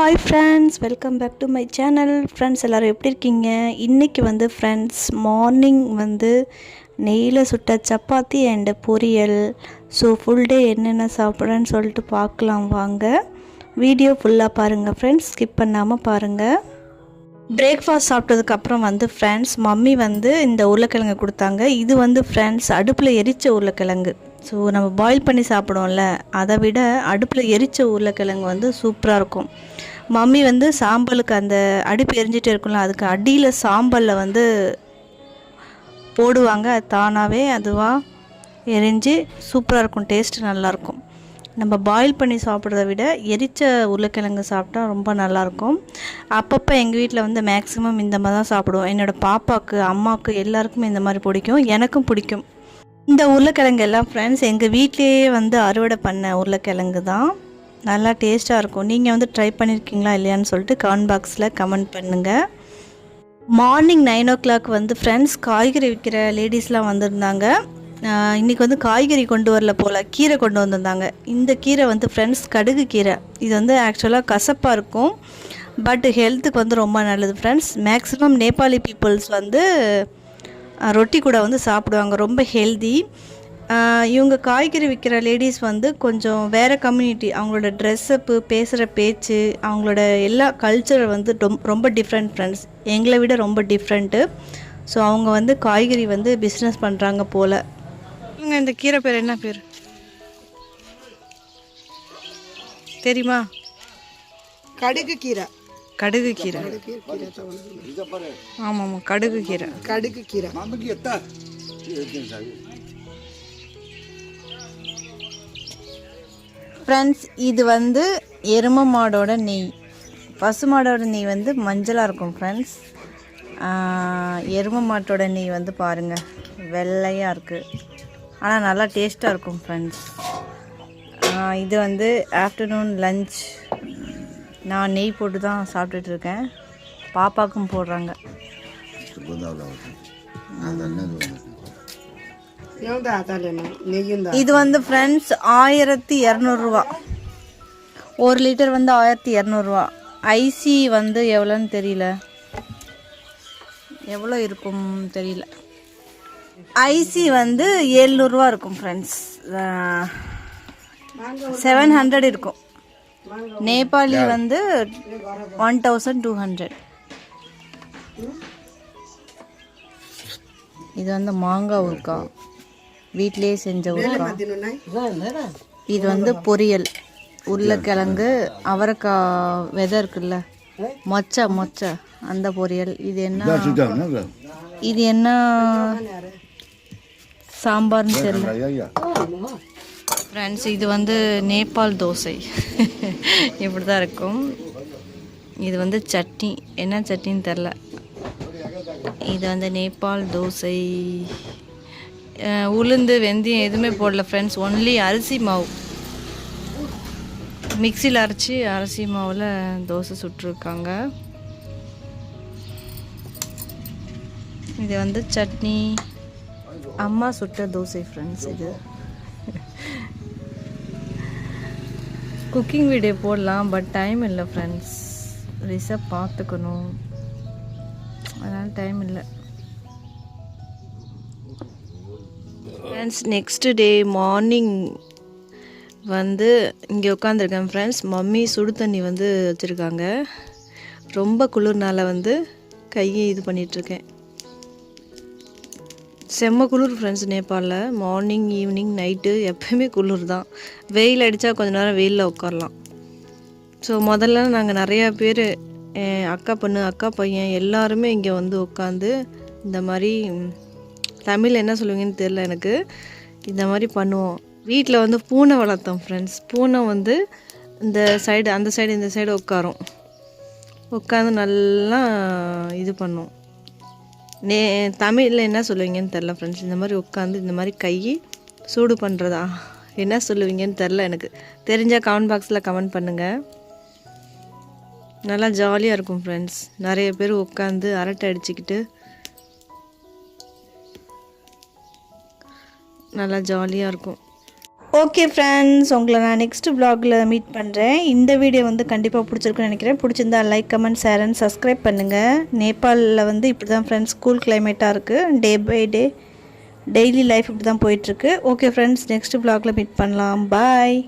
Hi friends welcome back to my channel friends எல்லோரும் எப்படி இருக்கீங்க? இன்றைக்கி வந்து ஃப்ரெண்ட்ஸ் மார்னிங் வந்து நெய்யில் சுட்ட சப்பாத்தி அண்டு பொரியல். ஸோ ஃபுல் டே என்னென்ன சாப்பிட்றேன்னு சொல்லிட்டு பார்க்கலாம் வாங்க. வீடியோ ஃபுல்லாக பாருங்கள் ஃப்ரெண்ட்ஸ் ஸ்கிப் பண்ணாமல் பாருங்கள் பிரேக்ஃபாஸ்ட் சாப்பிட்டதுக்கப்புறம் வந்து ஃப்ரெண்ட்ஸ் மம்மி வந்து இந்த உருளைக்கிழங்கு கொடுத்தாங்க. இது வந்து ஃப்ரெண்ட்ஸ் அடுப்பில் எரிச்ச உருளைக்கிழங்கு. ஸோ நம்ம பாயில் பண்ணி சாப்பிடுவோம்ல அதை விட அடுப்பில் எரிச்ச உருளைக்கிழங்கு வந்து சூப்பராக இருக்கும். மம்மி வந்து சாம்பலுக்கு அந்த அடுப்பு எரிஞ்சிட்டு இருக்கும்ல அதுக்கு அடியில் சாம்பலில் வந்து போடுவாங்க. அது தானாகவே அதுவாக எரிஞ்சு சூப்பராக இருக்கும் டேஸ்ட்டு நல்லாயிருக்கும் நம்ம பாயில் பண்ணி சாப்பிட்றத விட எரிச்ச உருளைக்கிழங்கு சாப்பிட்டா ரொம்ப நல்லாயிருக்கும் அப்பப்போ எங்கள் வீட்டில் வந்து மேக்ஸிமம் இந்த மாதிரி தான் சாப்பிடுவோம். என்னோடய பாப்பாவுக்கு அம்மாவுக்கு எல்லாருக்குமே இந்த மாதிரி பிடிக்கும். எனக்கும் பிடிக்கும். இந்த உருளைக்கிழங்கு எல்லாம் ஃப்ரெண்ட்ஸ் எங்கள் வீட்லேயே வந்து அறுவடை பண்ண உருளைக்கிழங்கு தான். நல்லா டேஸ்ட்டாக இருக்கும். நீங்கள் வந்து ட்ரை பண்ணியிருக்கீங்களா இல்லையான்னு சொல்லிட்டு கமெண்ட் பாக்ஸில் கமெண்ட் பண்ணுங்கள் மார்னிங் நைன் ஓ கிளாக் வந்து ஃப்ரெண்ட்ஸ் காய்கறி விற்கிற லேடிஸ்லாம் வந்திருந்தாங்க. இன்றைக்கி வந்து காய்கறி கொண்டு வரல போல் கீரை கொண்டு வந்திருந்தாங்க. இந்த கீரை வந்து ஃப்ரெண்ட்ஸ் கடுகு கீரை. இது வந்து ஆக்சுவலாக கசப்பாக இருக்கும். பட் ஹெல்த்துக்கு வந்து ரொம்ப நல்லது ஃப்ரெண்ட்ஸ் மேக்ஸிமம் நேபாளி பீப்புள்ஸ் வந்து ரொட்டி கூட வந்து சாப்பிடுவாங்க ரொம்ப ஹெல்தி இவங்க காய்கறி விற்கிற லேடிஸ் வந்து கொஞ்சம் வேறு கம்யூனிட்டி அவங்களோட ட்ரெஸ்ஸப்பு பேசுகிற பேச்சு அவங்களோட எல்லா கல்ச்சர் வந்து ரொம் ரொம்ப டிஃப்ரெண்ட் ஃப்ரெண்ட்ஸ் எங்களை விட ரொம்ப டிஃப்ரெண்ட்டு ஸோ அவங்க வந்து காய்கறி வந்து பிஸ்னஸ் பண்ணுறாங்க போல். இவங்க இந்த கீரை பேர் என்ன பேர்? தெரியுமா? கடுகு கீரை. கடுகு கீரை. ஆமாம் கடுகு கீரை. கடுகு கீரை. ஃப்ரெண்ட்ஸ் இது வந்து எரும மாடோட நெய். பசு மாடோட நெய் வந்து மஞ்சளாக இருக்கும் ஃப்ரெண்ட்ஸ் எரும மாட்டோட நெய் வந்து பாருங்கள் வெள்ளையாக இருக்குது ஆனால் நல்லா டேஸ்ட்டாக இருக்கும் ஃப்ரெண்ட்ஸ் இது வந்து ஆஃப்டர்நூன் லஞ்ச் நான் நெய் போட்டு தான் சாப்பிட்டுட்டு இருக்கேன் பாப்பாக்கும் போடுறாங்க இது வந்து ஃப்ரெண்ட்ஸ் ஆயிரத்தி இரநூறுவா. ஒரு லிட்டர் வந்து ஆயிரத்தி இரநூறுவா. ஐசி வந்து எவ்வளோன்னு தெரியல. எவ்வளோ இருக்கும் தெரியல. ஐசி வந்து ஏழ்நூறுவா இருக்கும் ஃப்ரெண்ட்ஸ் செவன் ஹண்ட்ரட் இருக்கும். நேபாளி வந்து ஒன் தௌசண்ட் டூ ஹண்ட்ரட் இது வந்து மாங்காய் ஊறுக்கா வீட்டிலேயே செஞ்ச தின்னுனா இது வந்து பொரியல். உருளைக்கிழங்கு அவரைக்காய் விதை இருக்குல்ல? மொச்சை மொச்சை. அந்த பொரியல். இது என்ன? இது என்ன? சாம்பார்னு தெரியல. ஃப்ரெண்ட்ஸ் இது வந்து நேபாள் தோசை. இப்படி தான் இருக்கும். இது வந்து சட்னி. என்ன சட்னின்னு தெரில இது வந்து நேபாள் தோசை. உளுந்து வெந்தயம் எதுவுமே போடல ஃப்ரெண்ட்ஸ் ஒன்லி அரிசி மாவு. மிக்சியில் அரைச்சி அரிசி மாவில் தோசை சுட்டிருக்காங்க. இது வந்து சட்னி. அம்மா சுட்ட தோசை ஃப்ரெண்ட்ஸ் இது. குக்கிங் வீடியோ போடலாம் பட் டைம் இல்லை ஃப்ரெண்ட்ஸ் ரிசப் பார்த்துக்கணும். அதனால் டைம் இல்லை. ஃப்ரெண்ட்ஸ் நெக்ஸ்ட் டே மார்னிங் வந்து இங்கே உட்காந்துருக்கேன் ஃப்ரெண்ட்ஸ் மம்மி சுடு தண்ணி வந்து வச்சுருக்காங்க. ரொம்ப குளிர்னால வந்து கையை இது பண்ணிகிட்ருக்கேன் செம்ம குளிர் ஃப்ரெண்ட்ஸ் நேபாளில். மார்னிங் ஈவினிங் நைட்டு எப்பயுமே குளிர் தான் வெயில் அடித்தா கொஞ்ச நேரம் வெயிலில் உட்காரலாம் ஸோ முதல்ல நாங்கள் நிறையா பேர் அக்கா பொண்ணு அக்கா பையன் எல்லாருமே இங்கே வந்து உட்காந்து இந்த மாதிரி தமிழ் என்ன சொல்லுவீங்கன்னு தெரில எனக்கு. இந்த மாதிரி பண்ணுவோம். வீட்டில் வந்து பூனை வளர்த்தோம் ஃப்ரெண்ட்ஸ் பூனை வந்து இந்த சைடு அந்த சைடு இந்த சைடு உட்காரும் உட்காந்து நல்லா இது பண்ணும் நே தமிழில் என்ன சொல்லுவீங்கன்னு தெரில ஃப்ரெண்ட்ஸ் இந்த மாதிரி உட்காந்து இந்த மாதிரி கை சூடு பண்ணுறதா என்ன சொல்லுவீங்கன்னு தெரில எனக்கு. தெரிஞ்சால் கமெண்ட் பாக்ஸில் கமெண்ட் பண்ணுங்கள் நல்லா ஜாலியாக இருக்கும் ஃப்ரெண்ட்ஸ் நிறைய பேர் உட்காந்து அரட்டை அடிச்சுக்கிட்டு நல்லா ஜாலியாக இருக்கும். ஓகே ஃப்ரெண்ட்ஸ் உங்களை நான் நெக்ஸ்ட் ப்ளாகில் மீட் பண்ணுறேன் இந்த வீடியோ வந்து கண்டிப்பாக பிடிச்சிருக்குன்னு நினைக்கிறேன். பிடிச்சிருந்தா like comment share and subscribe பண்ணுங்கள் நேபாளில் வந்து இப்படி தான் ஃப்ரெண்ட்ஸ் கூல் கிளைமேட்டாக இருக்குது day by day daily life இப்படி தான் போயிட்டுருக்கு ஓகே ஃப்ரெண்ட்ஸ் நெக்ஸ்ட் ப்ளாகில் மீட் பண்ணலாம். பாய்